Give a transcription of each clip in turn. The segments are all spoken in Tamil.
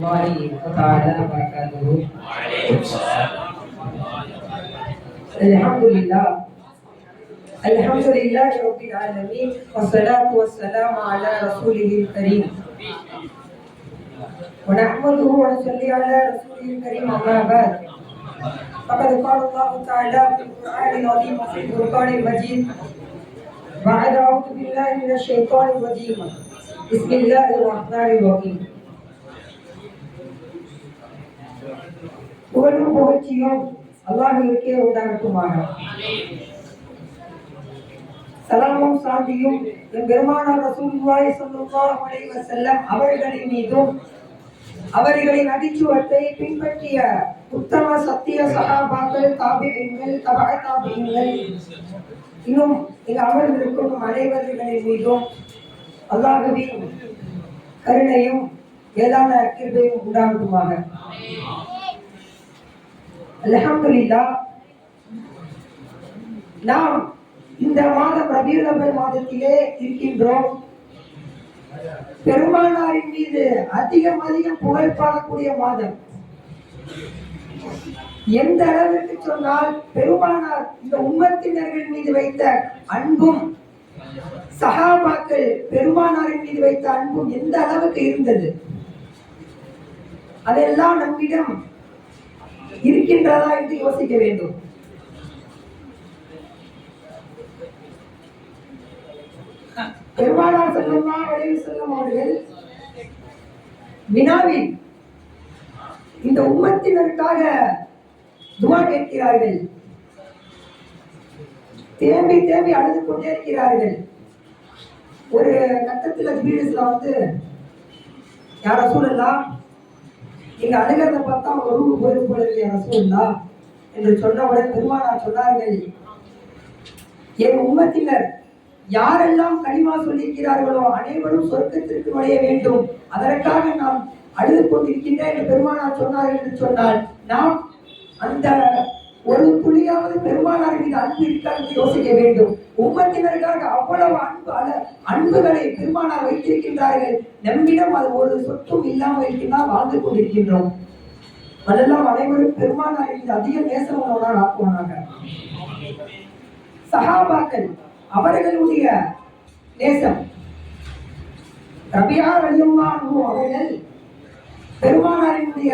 الله تعالى وبركاته وعليكم السلام الحمد لله الحمد لله رب العالمين والصلاة والسلام على رسوله الكريم. ونحمده ونصلي على رسوله الكريم أما بعد. فقد قال الله تعالى في القرآن العظيم وفي الفرقان المجيد بعد أعوذ بالله من الشيطان الرجيم. بسم الله الرحمن الرحيم. புகழும் புகழ்ச்சியும் அல்லாஹிற்கே உண்டாகட்டுமாக. சலாமும் சாந்தியும் என் பெருமானார் ரசூலுல்லாஹி ஸல்லல்லாஹு அலைஹி வஸல்லம் அவர்களின் மீதும் அவர்களின் அடிச்சுவத்தை பின்பற்றிய உத்தம சத்திய சகாபாக்கள் தாபியங்கள் தபா தாபியங்கள் இன்னும் இங்கு அமர்ந்திருக்கும் அனைவர்களின் மீதும் அல்லாஹுவின் கருணையும் வேதான கிருபையும் உண்டாகட்டுமாக. அல்ஹம்துலில்லா. நாம் இந்த மாதம் ரபியுல் மாதத்திலே இருக்கின்றோம். பெருமானாரின் மீது அதிகம் அதிகம் புகழ் பாடக்கூடிய மாதம். எந்த அளவிற்கு சொன்னால் பெருமானார் இந்த உம்மத்தினர்கள் மீது வைத்த அன்பும் சகாபாக்கள் பெருமானாரின் மீது வைத்த அன்பும் எந்த அளவுக்கு இருந்தது? அதெல்லாம் நம்மிடம் இருக்கின்றதா என்று யோசிக்க வேண்டும். பெருமானார் செல்லம்மா வளைவு செல்லும் அவர்கள் வினாவில் இந்த உம்மத்தினருக்காக துவா கேட்கிறார்கள். தேம்பி தேம்பி அழுது கொண்டே இருக்கிறார்கள். ஒரு கட்டத்தில் வீடுல வந்து யார சூழலாம் நீங்க அழுகிறத பார்த்தா அவங்க ரூபு போயிடும் போல இல்லையா ரசூல்லா என்று சொன்னவுடன் பெருமானார் சொன்னார்கள் என் உம்மத்தினர் யாரெல்லாம் கனிமா சொல்லியிருக்கிறார்களோ அனைவரும் சொர்க்கத்திற்கு நுழைய வேண்டும். அதற்காக நாம் அழுது கொண்டிருக்கின்ற என்று பெருமானார் சொன்னார்கள் என்று சொன்னால் நாம் அந்த ஒரு துளியாவது பெருமானார் மீது அன்பு இருக்கா யோசிக்க வேண்டும். உம்மத்தினருக்காக அவ்வளவு அன்பு அல அன்புகளை பெருமானார் வைத்திருக்கின்றார்கள். நம்மிடம் அது ஒரு சொத்தும் இல்லாமல் இருக்கின்றால் வாழ்ந்து கொண்டிருக்கின்றோம். அதெல்லாம் அனைவரும் பெருமானார் மீது அதிக நேசமானவனால் ஆக்குவானாக. சஹாபாக்கள் அவர்களுடைய நேசம். ரபியா ரலியல்லாஹு அவர்கள் பெருமானாரினுடைய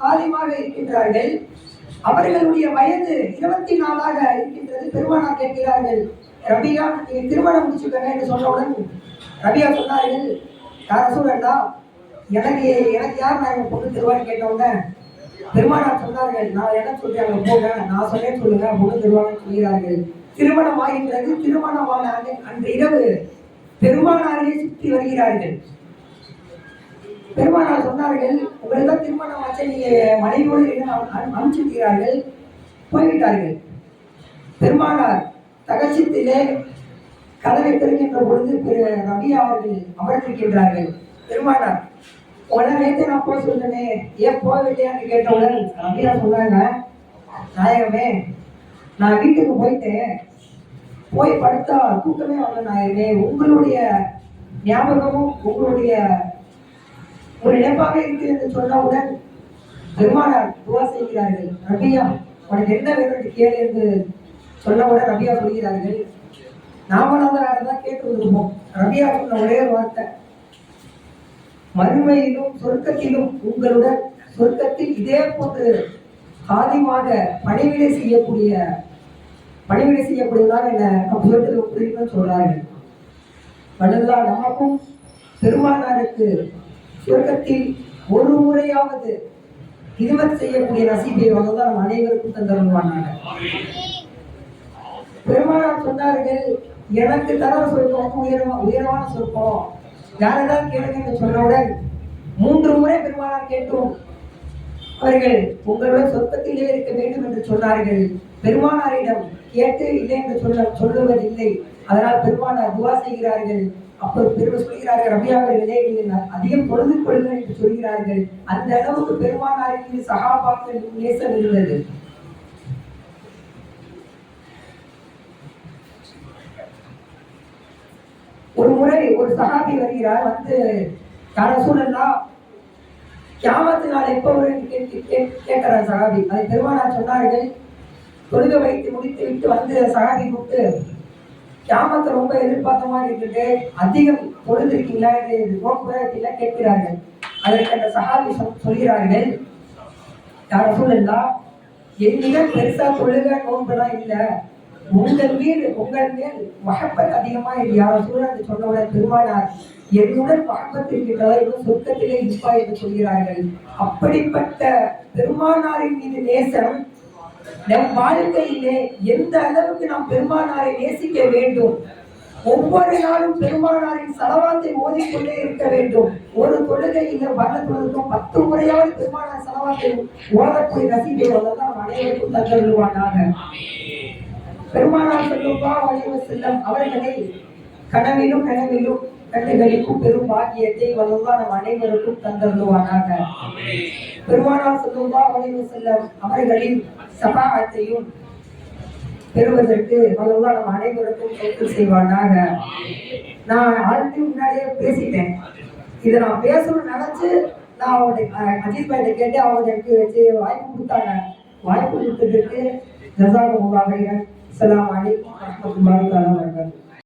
காலிமாக இருக்கின்றார்கள். அவர்களுடைய வயது இருபத்தி நாலாக இருக்கின்றது. பெருமானார் கேட்கிறார்கள் ரபியா நீங்க திருமணம் முடிச்சுக்கங்க என்று சொன்னவுடன் ரபியா சொன்னார்கள் யார எனக்கு எனக்கு யார் நான் என் பொண்ணு தருவான்னு கேட்டவுடனே? பெருமானார் சொன்னார்கள் நான் என்ன சொல்றேன் அங்க போங்க நான் சொன்னேன் சொல்லுங்க பொண்ணு தருவாங்கன்னு சொல்கிறார்கள். திருமணம் ஆகின்றது திருமணமான அன்று இரவு பெருமானாரையே சுற்றி வருகிறார்கள். பெருமானார் சொன்னார்கள் உங்களுக்கு திருமணம் ஆச்சு நீங்க மனைவியோடு அனுப்பிச்சிருக்கிறார்கள் போய்விட்டார்கள். பெருமானார் தகச்சத்திலே கதவை திறக்கின்ற பொழுது திரு ரவி அவர்கள் அமர்ந்திருக்கின்றார்கள் பெருமானார் உடனே நேற்று நான் போக சொன்னேனே ஏன் போகவில்லையான்னு கேட்டவுடன் ரவியா சொன்னாங்க நாயகமே நான் வீட்டுக்கு போயிட்டேன். போய் படுத்தா தூக்கமே வரல நாயகமே. உங்களுடைய ஞாபகமும் உங்களுடைய ஒரு இழப்பாக இருக்கிறது சொன்னவுடன் பெருமானார் துவா செய்கிறார்கள். ரபியா உனக்கு என்ன வேணும் என்று கேளு என்று சொன்னவுடன் ரபியா சொல்கிறார்கள் நாமளாக தான் கேட்டு விடுவோம் ரபியா சொன்ன ஒரே ஒரு வார்த்தை. மறுமையிலும் சொர்க்கத்திலும் உங்களுடன் சொர்க்கத்தில் இதே போன்று காதிமாக பணிவிடை செய்யக்கூடிய பணிவிடை செய்யக்கூடியதாக என்ன சொர்க்கத்தில் புரியும்னு சொல்றார்கள் வல்லல்லா நமக்கும் பெருமானாருக்கு சொர்க்கத்தில் ஒரு முறையாவது இதுமத் செய்யக்கூடிய நசீபை வல்லல்லா நம் அனைவருக்கும் தந்தருவானாங்க பெருமானார் சொன்னார்கள் எனக்கு தர சொர்க்கம் வந்து உயரமா உயரமான சொர்க்கம். யாரெல்லாம் கேளுங்கன்னு சொன்னவுடன் மூன்று முறை பெருமானார் கேட்டோம். அவர்கள் உங்களுடன் சொர்க்கத்திலே இருக்க வேண்டும் என்று சொன்னார்கள். பெருமானாரிடம் கேட்டு இல்லை என்று சொல்ல சொல்லுவதில்லை. அதனால் பெருமானார் துவா செய்கிறார்கள். அப்போது பெருமை சொல்கிறார்கள் ரபியாவர்களே நீங்கள் அதிகம் பொழுது கொள்ளுங்கள் என்று சொல்கிறார்கள். அந்த அளவுக்கு பெருமானாரின் மீது சகாபாக்கள் நேசம் இருந்தது. ஒரு முறை ஒரு சகாபி வருகிறார் வந்து யார கியாமத்து நாள் எப்போ வரும்? கேட்கிறார் சகாபி. அதை பெருமானார் சொன்னார்கள். தொழுகை வைத்து முடித்து விட்டு வந்து சகாபி கூப்பிட்டு கியாமத்தை ரொம்ப எதிர்பார்த்த மாதிரி இருக்குது அதிகம் பொழுது இருக்கீங்களா என்று நோக்குவதற்கில்ல கேட்கிறார்கள். அதற்கு அந்த சகாபி சொல்கிறார்கள் யார் சூழல்லா என்னிடம் பெருசா தொழுக நோன்பெல்லாம் இல்லை. உங்கள் மீது உங்கள் மேல் மகப்பத் அதிகமா இல்லை யார் சூழல் சொன்னவுடன் பெருமானார் என்னுடன் மகப்பத் இருக்கின்றதா? இன்னும் சொர்க்கத்திலே இருப்பா? என்று சொல்கிறார்கள். அப்படிப்பட்ட பெருமானாரின் மீது நேசம் நம் வாழ்க்கையிலே எந்த அளவுக்கு நாம் பெருமானாரை நேசிக்க வேண்டும்? ஒவ்வொரு நாளும் பெருமானாரின் சலவாத்தை ஓதிக்கொண்டே இருக்க வேண்டும். ஒரு தொழுகையில வர தொழுதும் பத்து முறையாவது பெருமானார் சலவாத்தை ஓதக்கூடிய ரசீதை தான் அனைவருக்கும் தந்தருவானாக பெருமானார் செல்லும்பா வலிவு செல்லம் அவர்களை கனவிலும் கனவிலும் கண்டுகளிக்கும் பெரும் பாக்கியத்தை வலுவா நம் அனைவருக்கும் தந்தருவானாக பெருமானார் சொல்லுவா வலிவு செல்லும் அவர்களின் சபாகத்தையும் பெறுவதற்கு வல்லவா நம் அனைவருக்கும் தொற்று செய்வானாக. நான் ஆல்ரெடி முன்னாடியே பேசிட்டேன். இதை நான் பேசணும்னு நினைச்சு நான் அவருடைய அஜித் பாயிட்ட கேட்டு அவங்க எனக்கு வச்சு வாய்ப்பு கொடுத்தாங்க. வாய்ப்பு கொடுத்ததுக்கு ஜசாக அஸ்ஸலாமு அலைக்கும் வரஹ்மத்துல்லாஹி வபரகாத்துஹு.